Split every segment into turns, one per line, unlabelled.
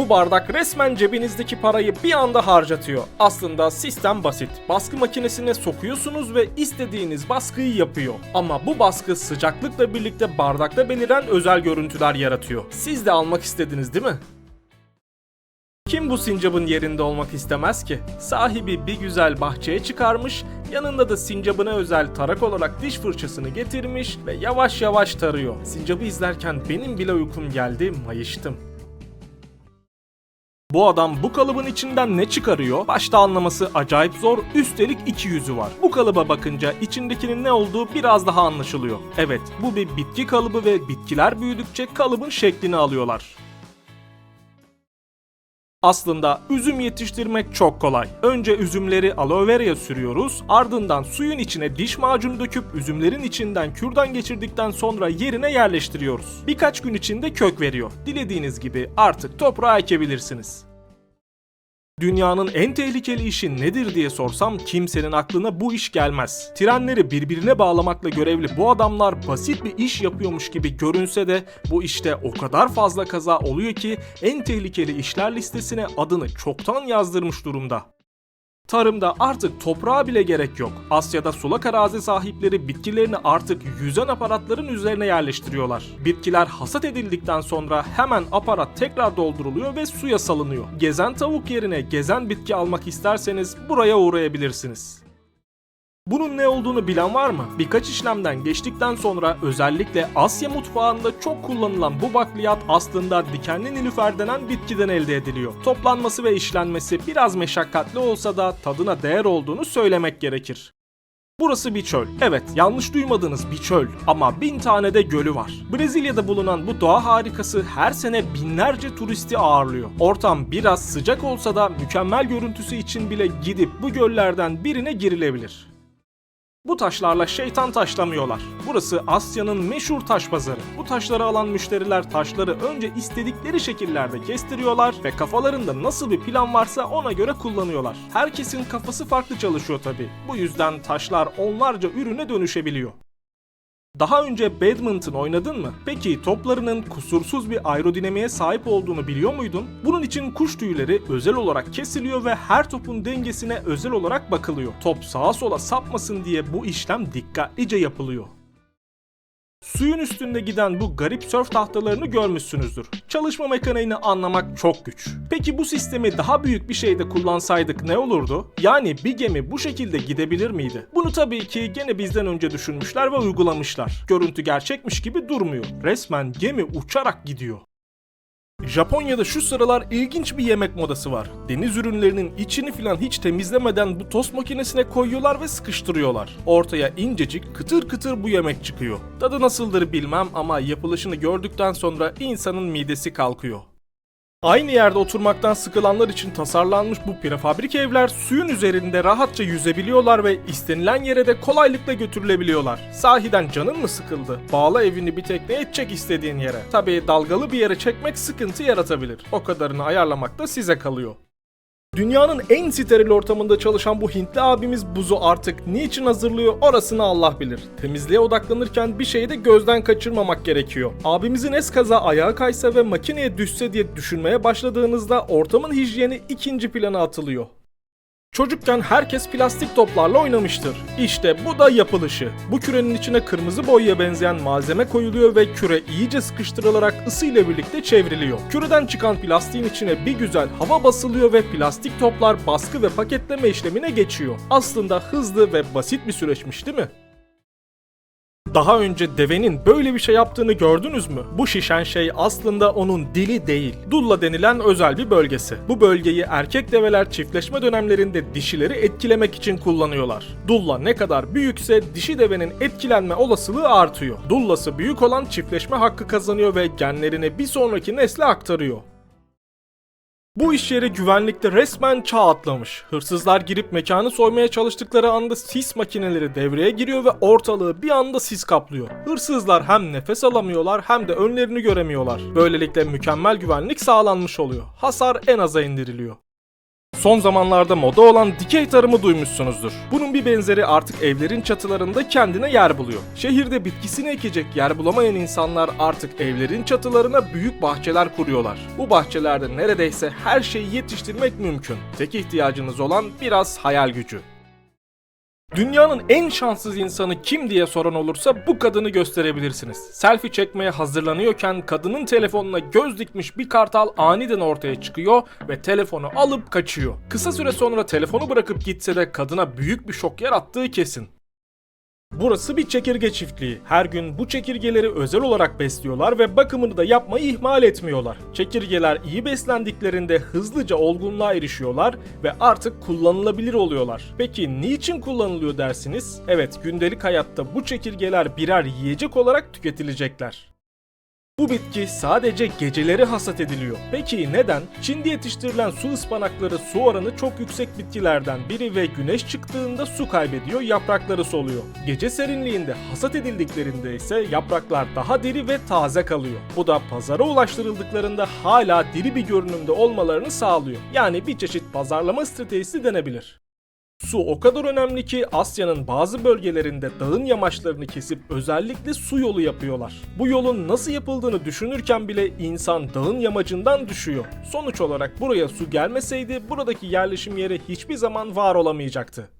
Bu bardak resmen cebinizdeki parayı bir anda harcatıyor. Aslında sistem basit. Baskı makinesine sokuyorsunuz ve istediğiniz baskıyı yapıyor. Ama bu baskı sıcaklıkla birlikte bardakta beliren özel görüntüler yaratıyor. Siz de almak istediniz değil mi? Kim bu sincabın yerinde olmak istemez ki? Sahibi bir güzel bahçeye çıkarmış, yanında da sincabına özel tarak olarak diş fırçasını getirmiş ve yavaş yavaş tarıyor. Sincabı izlerken benim bile uykum geldi, mayıştım. Bu adam bu kalıbın içinden ne çıkarıyor? Başta anlaması acayip zor, üstelik iki yüzü var. Bu kalıba bakınca içindekinin ne olduğu biraz daha anlaşılıyor. Evet, bu bir bitki kalıbı ve bitkiler büyüdükçe kalıbın şeklini alıyorlar. Aslında üzüm yetiştirmek çok kolay. Önce üzümleri aloe vera'ya sürüyoruz, ardından suyun içine diş macunu döküp üzümlerin içinden kürdan geçirdikten sonra yerine yerleştiriyoruz. Birkaç gün içinde kök veriyor. Dilediğiniz gibi artık toprağa ekebilirsiniz. Dünyanın en tehlikeli işi nedir diye sorsam kimsenin aklına bu iş gelmez. Trenleri birbirine bağlamakla görevli bu adamlar basit bir iş yapıyormuş gibi görünse de bu işte o kadar fazla kaza oluyor ki en tehlikeli işler listesine adını çoktan yazdırmış durumda. Tarımda artık toprağa bile gerek yok. Asya'da sulak arazi sahipleri bitkilerini artık yüzen aparatların üzerine yerleştiriyorlar. Bitkiler hasat edildikten sonra hemen aparat tekrar dolduruluyor ve suya salınıyor. Gezen tavuk yerine gezen bitki almak isterseniz buraya uğrayabilirsiniz. Bunun ne olduğunu bilen var mı? Birkaç işlemden geçtikten sonra özellikle Asya mutfağında çok kullanılan bu bakliyat aslında dikenli nilüfer denen bitkiden elde ediliyor. Toplanması ve işlenmesi biraz meşakkatli olsa da tadına değer olduğunu söylemek gerekir. Burası bir çöl. Evet, yanlış duymadığınız bir çöl. Ama bin tane de gölü var. Brezilya'da bulunan bu doğa harikası her sene binlerce turisti ağırlıyor. Ortam biraz sıcak olsa da mükemmel görüntüsü için bile gidip bu göllerden birine girilebilir. Bu taşlarla şeytan taşlamıyorlar. Burası Asya'nın meşhur taş pazarı. Bu taşları alan müşteriler taşları önce istedikleri şekillerde kestiriyorlar ve kafalarında nasıl bir plan varsa ona göre kullanıyorlar. Herkesin kafası farklı çalışıyor tabi. Bu yüzden taşlar onlarca ürüne dönüşebiliyor. Daha önce badminton oynadın mı? Peki toplarının kusursuz bir aerodinamiğe sahip olduğunu biliyor muydun? Bunun için kuş tüyleri özel olarak kesiliyor ve her topun dengesine özel olarak bakılıyor. Top sağa sola sapmasın diye bu işlem dikkatlice yapılıyor. Suyun üstünde giden bu garip sörf tahtalarını görmüşsünüzdür. Çalışma mekaniğini anlamak çok güç. Peki bu sistemi daha büyük bir şeyde kullansaydık ne olurdu? Yani bir gemi bu şekilde gidebilir miydi? Bunu tabii ki gene bizden önce düşünmüşler ve uygulamışlar. Görüntü gerçekmiş gibi durmuyor. Resmen gemi uçarak gidiyor. Japonya'da şu sıralar ilginç bir yemek modası var. Deniz ürünlerinin içini filan hiç temizlemeden bu tost makinesine koyuyorlar ve sıkıştırıyorlar. Ortaya incecik kıtır kıtır bu yemek çıkıyor. Tadı nasıldır bilmem ama yapılışını gördükten sonra insanın midesi kalkıyor. Aynı yerde oturmaktan sıkılanlar için tasarlanmış bu prefabrik evler suyun üzerinde rahatça yüzebiliyorlar ve istenilen yere de kolaylıkla götürülebiliyorlar. Sahiden canın mı sıkıldı? Bağla evini bir tekneye çek istediğin yere. Tabii dalgalı bir yere çekmek sıkıntı yaratabilir. O kadarını ayarlamak da size kalıyor. Dünyanın en steril ortamında çalışan bu Hintli abimiz buzu artık niçin hazırlıyor orasını Allah bilir. Temizliğe odaklanırken bir şeyi de gözden kaçırmamak gerekiyor. Abimizin eskaza ayağa kaysa ve makineye düşse diye düşünmeye başladığınızda ortamın hijyeni ikinci plana atılıyor. Çocukken herkes plastik toplarla oynamıştır. İşte bu da yapılışı. Bu kürenin içine kırmızı boyaya benzeyen malzeme koyuluyor ve küre iyice sıkıştırılarak ısıyla birlikte çevriliyor. Küreden çıkan plastiğin içine bir güzel hava basılıyor ve plastik toplar baskı ve paketleme işlemine geçiyor. Aslında hızlı ve basit bir süreçmiş değil mi? Daha önce devenin böyle bir şey yaptığını gördünüz mü? Bu şişen şey aslında onun dili değil. Dulla denilen özel bir bölgesi. Bu bölgeyi erkek develer çiftleşme dönemlerinde dişileri etkilemek için kullanıyorlar. Dulla ne kadar büyükse dişi devenin etkilenme olasılığı artıyor. Dullası büyük olan çiftleşme hakkı kazanıyor ve genlerini bir sonraki nesle aktarıyor. Bu iş yeri güvenlikte resmen çağ atlamış. Hırsızlar girip mekanı soymaya çalıştıkları anda sis makineleri devreye giriyor ve ortalığı bir anda sis kaplıyor. Hırsızlar hem nefes alamıyorlar hem de önlerini göremiyorlar. Böylelikle mükemmel güvenlik sağlanmış oluyor. Hasar en aza indiriliyor. Son zamanlarda moda olan dikey tarımı duymuşsunuzdur. Bunun bir benzeri artık evlerin çatılarında kendine yer buluyor. Şehirde bitkisini ekecek yer bulamayan insanlar artık evlerin çatılarına büyük bahçeler kuruyorlar. Bu bahçelerde neredeyse her şeyi yetiştirmek mümkün. Tek ihtiyacınız olan biraz hayal gücü. Dünyanın en şanssız insanı kim diye soran olursa bu kadını gösterebilirsiniz. Selfie çekmeye hazırlanıyorken kadının telefonuna göz dikmiş bir kartal aniden ortaya çıkıyor ve telefonu alıp kaçıyor. Kısa süre sonra telefonu bırakıp gitse de kadına büyük bir şok yarattığı kesin. Burası bir çekirge çiftliği. Her gün bu çekirgeleri özel olarak besliyorlar ve bakımını da yapmayı ihmal etmiyorlar. Çekirgeler iyi beslendiklerinde hızlıca olgunluğa erişiyorlar ve artık kullanılabilir oluyorlar. Peki niçin kullanılıyor dersiniz? Evet, gündelik hayatta bu çekirgeler birer yiyecek olarak tüketilecekler. Bu bitki sadece geceleri hasat ediliyor. Peki neden? Çin'de yetiştirilen su ıspanakları su oranı çok yüksek bitkilerden biri ve güneş çıktığında su kaybediyor, yaprakları soluyor. Gece serinliğinde hasat edildiklerinde ise yapraklar daha diri ve taze kalıyor. Bu da pazara ulaştırıldıklarında hala diri bir görünümde olmalarını sağlıyor. Yani bir çeşit pazarlama stratejisi denebilir. Su o kadar önemli ki Asya'nın bazı bölgelerinde dağın yamaçlarını kesip özellikle su yolu yapıyorlar. Bu yolun nasıl yapıldığını düşünürken bile insan dağın yamacından düşüyor. Sonuç olarak buraya su gelmeseydi buradaki yerleşim yeri hiçbir zaman var olamayacaktı.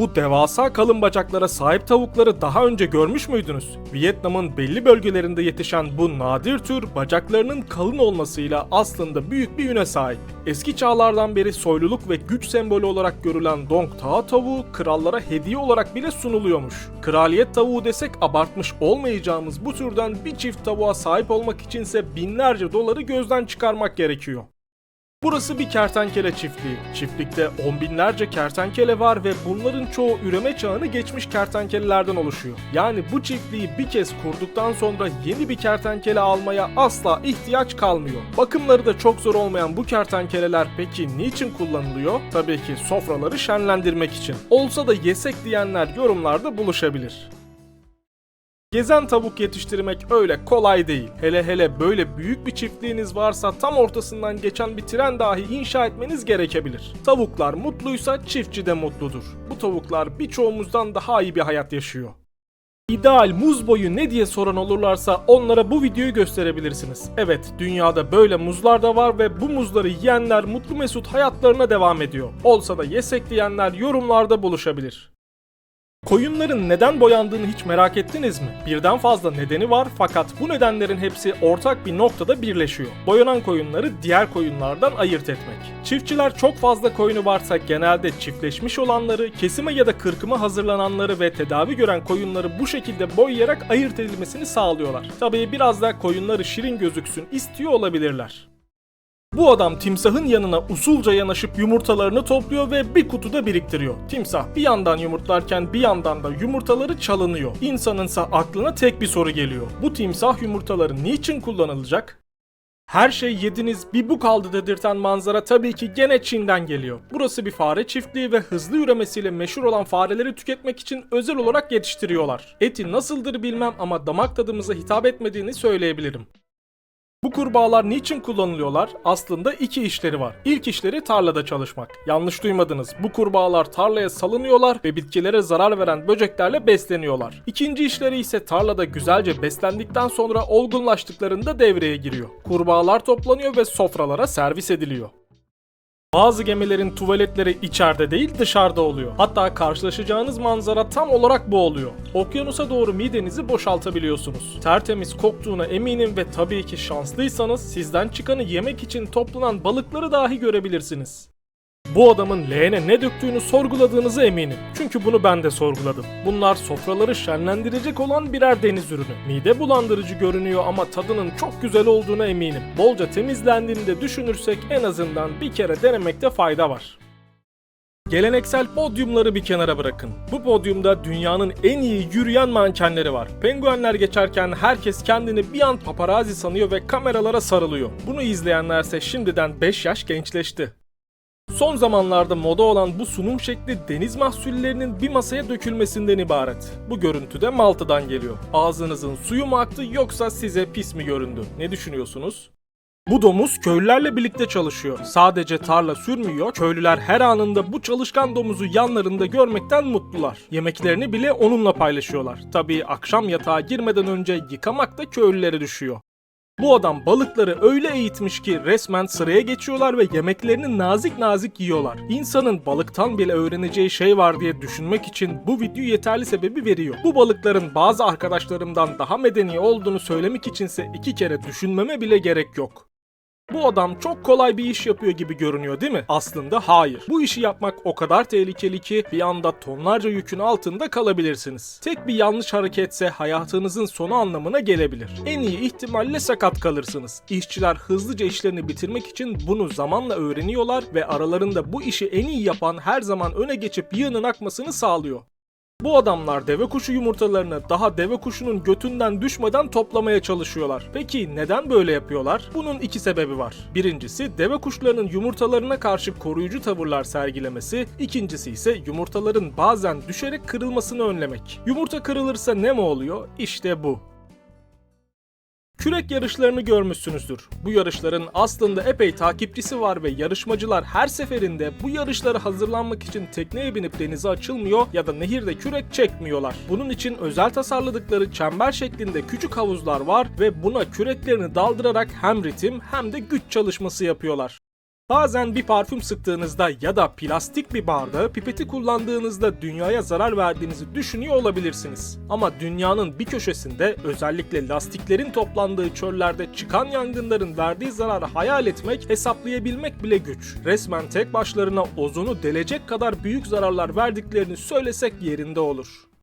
Bu devasa kalın bacaklara sahip tavukları daha önce görmüş müydünüz? Vietnam'ın belli bölgelerinde yetişen bu nadir tür bacaklarının kalın olmasıyla aslında büyük bir üne sahip. Eski çağlardan beri soyluluk ve güç sembolü olarak görülen Dong Tao tavuğu krallara hediye olarak bile sunuluyormuş. Kraliyet tavuğu desek abartmış olmayacağımız bu türden bir çift tavuğa sahip olmak içinse binlerce doları gözden çıkarmak gerekiyor. Burası bir kertenkele çiftliği. Çiftlikte on binlerce kertenkele var ve bunların çoğu üreme çağını geçmiş kertenkelelerden oluşuyor. Yani bu çiftliği bir kez kurduktan sonra yeni bir kertenkele almaya asla ihtiyaç kalmıyor. Bakımları da çok zor olmayan bu kertenkeleler peki niçin kullanılıyor? Tabii ki sofraları şenlendirmek için. Olsa da yesek diyenler yorumlarda buluşabilir. Gezen tavuk yetiştirmek öyle kolay değil. Hele hele böyle büyük bir çiftliğiniz varsa tam ortasından geçen bir tren dahi inşa etmeniz gerekebilir. Tavuklar mutluysa çiftçi de mutludur. Bu tavuklar birçoğumuzdan daha iyi bir hayat yaşıyor. İdeal muz boyu ne diye soran olurlarsa onlara bu videoyu gösterebilirsiniz. Evet, dünyada böyle muzlar da var ve bu muzları yiyenler mutlu mesut hayatlarına devam ediyor. Olsa da yesek diyenler yorumlarda buluşabilir. Koyunların neden boyandığını hiç merak ettiniz mi? Birden fazla nedeni var fakat bu nedenlerin hepsi ortak bir noktada birleşiyor. Boyanan koyunları diğer koyunlardan ayırt etmek. Çiftçiler çok fazla koyunu varsa genelde çiftleşmiş olanları, kesime ya da kırkıma hazırlananları ve tedavi gören koyunları bu şekilde boyayarak ayırt edilmesini sağlıyorlar. Tabii biraz da koyunları şirin gözüksün istiyor olabilirler. Bu adam timsahın yanına usulca yanaşıp yumurtalarını topluyor ve bir kutuda biriktiriyor. Timsah bir yandan yumurtlarken bir yandan da yumurtaları çalınıyor. İnsanınsa aklına tek bir soru geliyor. Bu timsah yumurtaları niçin kullanılacak? Her şey yediniz bir bu kaldı dedirten manzara tabii ki gene Çin'den geliyor. Burası bir fare çiftliği ve hızlı üremesiyle meşhur olan fareleri tüketmek için özel olarak yetiştiriyorlar. Eti nasıldır bilmem ama damak tadımıza hitap etmediğini söyleyebilirim. Bu kurbağalar niçin kullanılıyorlar? Aslında iki işleri var. İlk işleri tarlada çalışmak. Yanlış duymadınız. Bu kurbağalar tarlaya salınıyorlar ve bitkilere zarar veren böceklerle besleniyorlar. İkinci işleri ise tarlada güzelce beslendikten sonra olgunlaştıklarında devreye giriyor. Kurbağalar toplanıyor ve sofralara servis ediliyor. Bazı gemilerin tuvaletleri içeride değil dışarıda oluyor. Hatta karşılaşacağınız manzara tam olarak bu oluyor. Okyanusa doğru midenizi boşaltabiliyorsunuz. Tertemiz koktuğuna eminim ve tabii ki şanslıysanız sizden çıkanı yemek için toplanan balıkları dahi görebilirsiniz. Bu adamın leğene ne döktüğünü sorguladığınızı eminim. Çünkü bunu ben de sorguladım. Bunlar sofraları şenlendirecek olan birer deniz ürünü. Mide bulandırıcı görünüyor ama tadının çok güzel olduğuna eminim. Bolca temizlendiğini de düşünürsek en azından bir kere denemekte fayda var. Geleneksel podyumları bir kenara bırakın. Bu podyumda dünyanın en iyi yürüyen mankenleri var. Penguenler geçerken herkes kendini bir an paparazzi sanıyor ve kameralara sarılıyor. Bunu izleyenlerse şimdiden 5 yaş gençleşti. Son zamanlarda moda olan bu sunum şekli deniz mahsullerinin bir masaya dökülmesinden ibaret. Bu görüntü de Malta'dan geliyor. Ağzınızın suyu mu aktı yoksa size pis mi göründü? Ne düşünüyorsunuz? Bu domuz köylülerle birlikte çalışıyor. Sadece tarla sürmüyor, köylüler her anında bu çalışkan domuzu yanlarında görmekten mutlular. Yemeklerini bile onunla paylaşıyorlar. Tabii akşam yatağa girmeden önce yıkamak da köylülere düşüyor. Bu adam balıkları öyle eğitmiş ki resmen sıraya geçiyorlar ve yemeklerini nazik nazik yiyorlar. İnsanın balıktan bile öğreneceği şey var diye düşünmek için bu video yeterli sebebi veriyor. Bu balıkların bazı arkadaşlarımdan daha medeni olduğunu söylemek içinse iki kere düşünmeme bile gerek yok. Bu adam çok kolay bir iş yapıyor gibi görünüyor değil mi? Aslında hayır. Bu işi yapmak o kadar tehlikeli ki bir anda tonlarca yükün altında kalabilirsiniz. Tek bir yanlış hareketse hayatınızın sonu anlamına gelebilir. En iyi ihtimalle sakat kalırsınız. İşçiler hızlıca işlerini bitirmek için bunu zamanla öğreniyorlar ve aralarında bu işi en iyi yapan her zaman öne geçip yığının akmasını sağlıyor. Bu adamlar deve kuşu yumurtalarını daha deve kuşunun götünden düşmeden toplamaya çalışıyorlar. Peki neden böyle yapıyorlar? Bunun iki sebebi var. Birincisi deve kuşlarının yumurtalarına karşı koruyucu tavırlar sergilemesi, ikincisi ise yumurtaların bazen düşerek kırılmasını önlemek. Yumurta kırılırsa ne mi oluyor? İşte bu. Kürek yarışlarını görmüşsünüzdür. Bu yarışların aslında epey takipçisi var ve yarışmacılar her seferinde bu yarışlara hazırlanmak için tekneye binip denize açılmıyor ya da nehirde kürek çekmiyorlar. Bunun için özel tasarladıkları çember şeklinde küçük havuzlar var ve buna küreklerini daldırarak hem ritim hem de güç çalışması yapıyorlar. Bazen bir parfüm sıktığınızda ya da plastik bir bardağı pipeti kullandığınızda dünyaya zarar verdiğinizi düşünüyor olabilirsiniz. Ama dünyanın bir köşesinde özellikle lastiklerin toplandığı çöllerde çıkan yangınların verdiği zararı hayal etmek, hesaplayabilmek bile güç. Resmen tek başlarına ozonu delecek kadar büyük zararlar verdiklerini söylesek yerinde olur.